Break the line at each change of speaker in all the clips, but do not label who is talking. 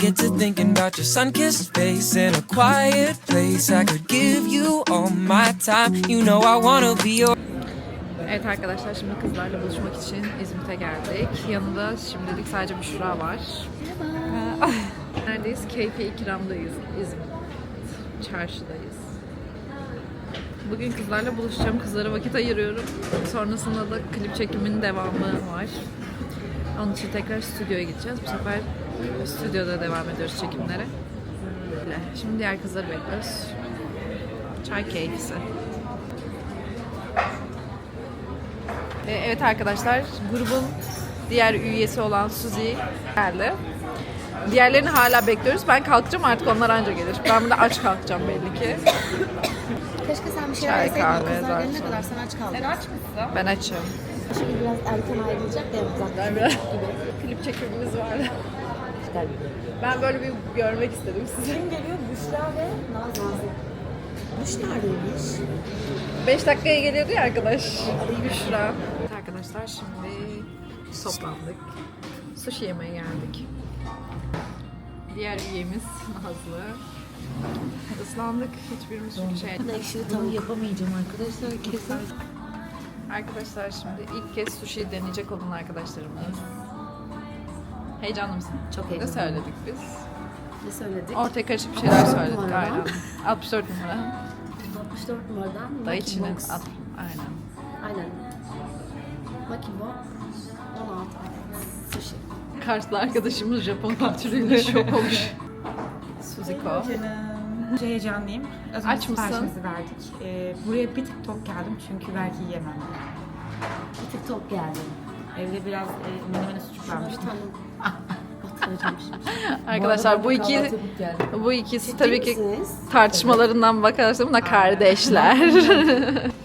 get to thinking about your sun-kissed face in a quiet place. I could give you all my time. You know I wanna be your.
Evet arkadaşlar şimdi kızlarla buluşmak için İzmit'e geldik. Yanında şimdilik sadece Büşra var. Merhaba. Neredeyiz? Keyfi İkram'dayız. İzmit. Çarşıdayız. Bugün kızlarla buluşacağım. Kızlara vakit ayırıyorum. Sonrasında da klip çekiminin devamı var. Onun için tekrar stüdyoya gideceğiz. Bu sefer stüdyoda devam ediyoruz çekimlere. Şimdi diğer kızları bekliyoruz. Çay keyfisi. Evet arkadaşlar, grubun diğer üyesi olan Suzi geldi. Diğerlerini hala bekliyoruz. Ben kalkacağım artık onlar anca gelir. Ben burada aç kalkacağım belli ki.
Keşke sen bir şeyler
Çay,
yeseydin.
kahve,
Kızlar gelene kadar sen aç kaldın.
aç mısın? Ben açım.
Şimdi biraz erken ayrılacak da yapacak.
biraz klip çekimimiz var. Ben böyle bir görmek istedim sizi.
Kim geliyor? Büşra ve Nazlı. Büş neredeymiş?
5 dakikaya geliyordu ya arkadaş. Büşra. Evet arkadaşlar şimdi toplandık. Sushi yemeye geldik. Diğer üyemiz Nazlı. Islandık. Hiçbirimiz çünkü şey...
Ekşili tavuk yapamayacağım arkadaşlar. Kesin.
Arkadaşlar şimdi ilk kez sushi deneyecek olan arkadaşlarımız. Heyecanlı mısın?
Çok
Ne
heyecanlıyım.
söyledik biz?
Ne söyledik?
Ortaya karışık bir şeyler söyledik
numara.
aynen. 64 numara.
64 numaradan
Daiichi'nin
Makibox.
at, aynen.
Aynen. Makibox 16 sushi.
Karslı arkadaşımız Japon kültürüyle şok olmuş. Suziko.
Canım. Çok heyecanlıyım. Az
Aç
önce
mısın?
siparişimizi verdik. Ee, buraya bir tık tok geldim çünkü belki yiyemem.
Bir tık top geldi.
Evde biraz e, menemene sucuk
Şunları
vermiştim.
tanım.
Arkadaşlar bu iki bu ikisi tabii ki
misiniz?
tartışmalarından bakarsak bunlar kardeşler.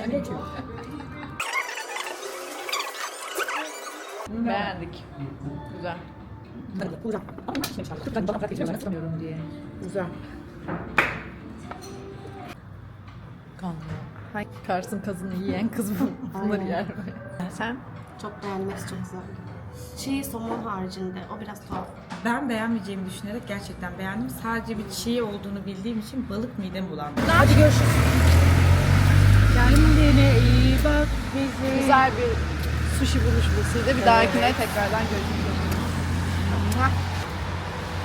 ağzını. Beğendik. Güzel.
Güzel. Ama ben pişmemiş abi. Ben bana bırak geçiyorum diye. Güzel.
Hangi Kars'ın kazını yiyen kız bu. Bunları
Aynen.
yer mi? Sen?
Çok beğendim. Hepsi çok güzel. Çiğ somon haricinde. O biraz tuhaf.
Ben beğenmeyeceğimi düşünerek gerçekten beğendim. Sadece bir çiğ olduğunu bildiğim için balık midem bulandı. Kendine iyi bak bize.
Güzel bir sushi buluşmasıydı. Bir dahakine tekrardan görüşmek üzere.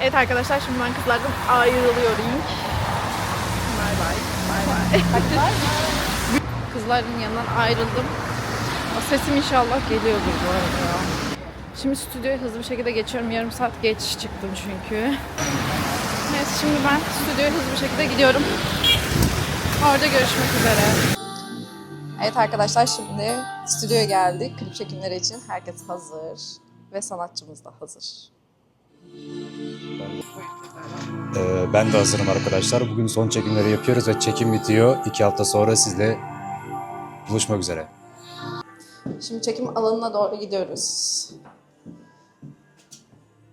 Evet arkadaşlar şimdi ben kızlardan ayrılıyorum. Bay bay. Bay bay. Kızların yanından ayrıldım. O sesim inşallah geliyordur bu arada. Şimdi stüdyoya hızlı bir şekilde geçiyorum. Yarım saat geç çıktım çünkü. Evet şimdi ben stüdyoya hızlı bir şekilde gidiyorum. Orada görüşmek üzere. Evet arkadaşlar şimdi stüdyoya geldik. Klip çekimleri için herkes hazır. Ve sanatçımız da hazır.
Ee, ben de hazırım arkadaşlar. Bugün son çekimleri yapıyoruz ve çekim bitiyor. İki hafta sonra sizle buluşmak üzere.
Şimdi çekim alanına doğru gidiyoruz.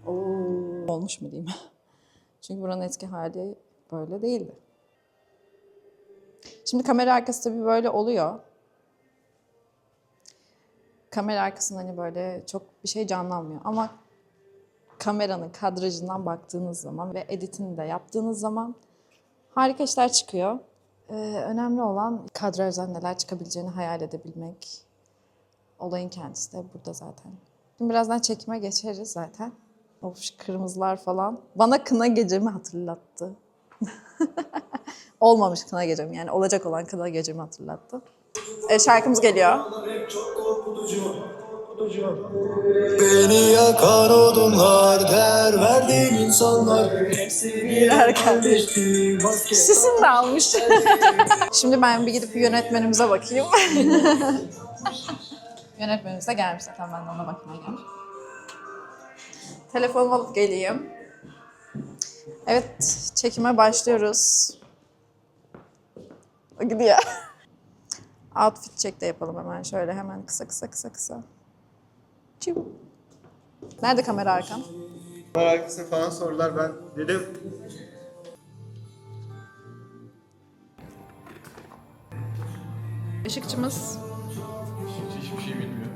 Oo, olmuş mu diyeyim? Çünkü buranın eski hali böyle değildi. Şimdi kamera arkası tabii böyle oluyor. Kamera arkasında hani böyle çok bir şey canlanmıyor ama kameranın kadrajından baktığınız zaman ve editini de yaptığınız zaman harika işler çıkıyor. Ee, önemli olan kadrajdan neler çıkabileceğini hayal edebilmek. Olayın kendisi de burada zaten. Şimdi birazdan çekime geçeriz zaten. Of kırmızılar falan. Bana kına gecemi hatırlattı. Olmamış kına gecem yani olacak olan kına gecemi hatırlattı. E, şarkımız geliyor.
Beni yakan odunlar, değer verdiğim insanlar Hepsi birer kardeşti, vazgeç
Sesini de almış. Şimdi ben bir gidip yönetmenimize bakayım. Yönetmenimiz de gelmiş zaten ben de ona bakmaya geldim. Telefonumu alıp geleyim. Evet, çekime başlıyoruz. O gidiyor. Outfit check de yapalım hemen şöyle hemen kısa kısa kısa kısa. Çiu. Nerede kamera arkan?
Arkasını falan sordular ben dedim
Işıkçımız. Hiçbir şey bilmiyor.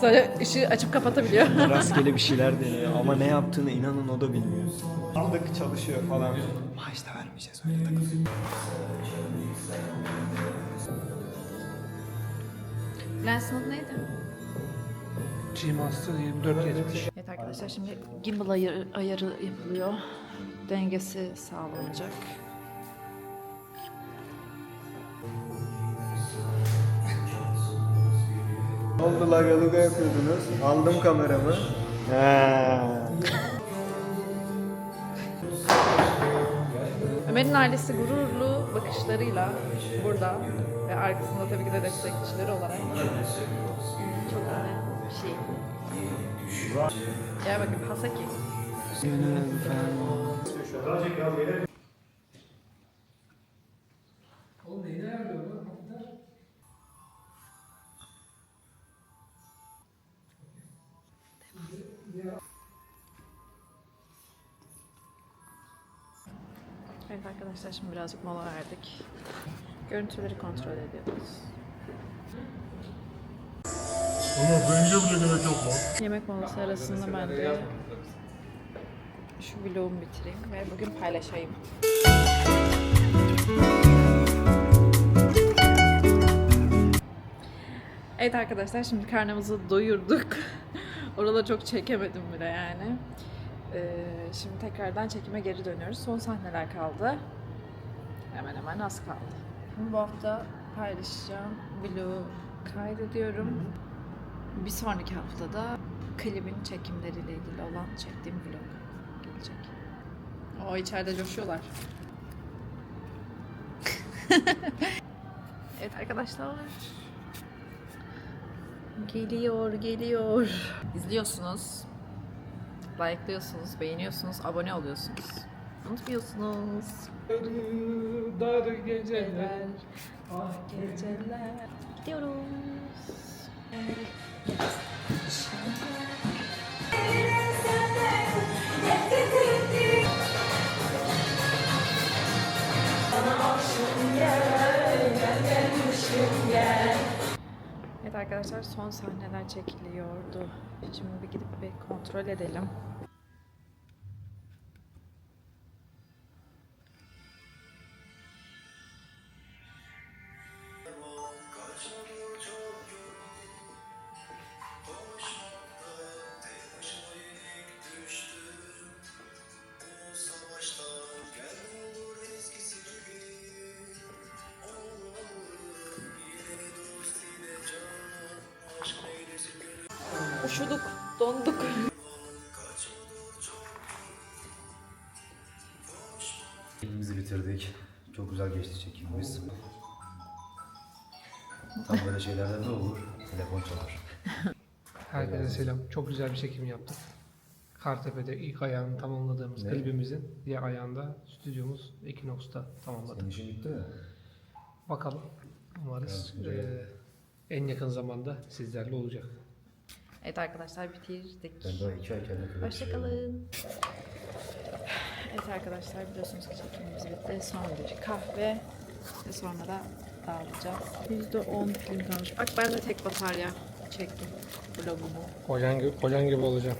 Sadece ışığı açıp kapatabiliyor.
Rastgele bir şeyler deniyor ama ne yaptığını inanın o da bilmiyor.
aldık çalışıyor falan.
Maaş da vermeyeceğiz öyle takılın.
Lens'in adı neydi?
G-Master 2470.
Evet arkadaşlar şimdi gimbal ayarı, ayarı yapılıyor. Dengesi sağlanacak.
Ne oldu lagaluga yapıyordunuz? Aldım kameramı.
Ömer'in ailesi gururlu bakışlarıyla burada ve arkasında tabii ki de destekçileri olarak çok önemli bir şey. Gel bakayım Hasaki. Evet arkadaşlar şimdi birazcık mola verdik. Görüntüleri kontrol ediyoruz. Yemek molası arasında ben de şu vlogumu bitireyim ve bugün paylaşayım. Evet arkadaşlar şimdi karnımızı doyurduk. Oraları çok çekemedim bile yani. Ee, şimdi tekrardan çekime geri dönüyoruz. Son sahneler kaldı. Hemen hemen az kaldı. Bu hafta paylaşacağım vlogu kaydediyorum. Bir sonraki haftada klibin çekimleriyle ilgili olan çektiğim vlog gelecek. O içeride coşuyorlar. evet arkadaşlar. Geliyor, geliyor. İzliyorsunuz. Like'lıyorsunuz, beğeniyorsunuz, abone oluyorsunuz. Unutmuyorsunuz.
Dar geceler.
Ah geceler. Gidiyoruz. Evet arkadaşlar son sahneler çekiliyordu. Şimdi bir gidip bir kontrol edelim. Üşüdük, donduk.
Çekimimizi bitirdik. Çok güzel geçti çekimimiz. Tam böyle şeylerden ne olur? Telefon çalar.
Herkese selam. Çok güzel bir çekim yaptık. Kartepe'de ilk ayağını tamamladığımız
Ne?
klibimizin diğer ayağında stüdyomuz Equinox'ta tamamladık.
Senin işin bitti mi?
Bakalım. Umarız
Evet, güzel.
eee, en yakın zamanda sizlerle olacak.
Evet arkadaşlar bitirdik.
Ben daha iki ay kendime köpek
Hoşçakalın. Evet arkadaşlar biliyorsunuz ki çekimimiz bitti. Sonra bir kahve ve sonra da dağılacağız. %10 film kalmış. Bak ben de tek batarya çektim vlogumu.
Kocan gibi, kocan gibi olacağım.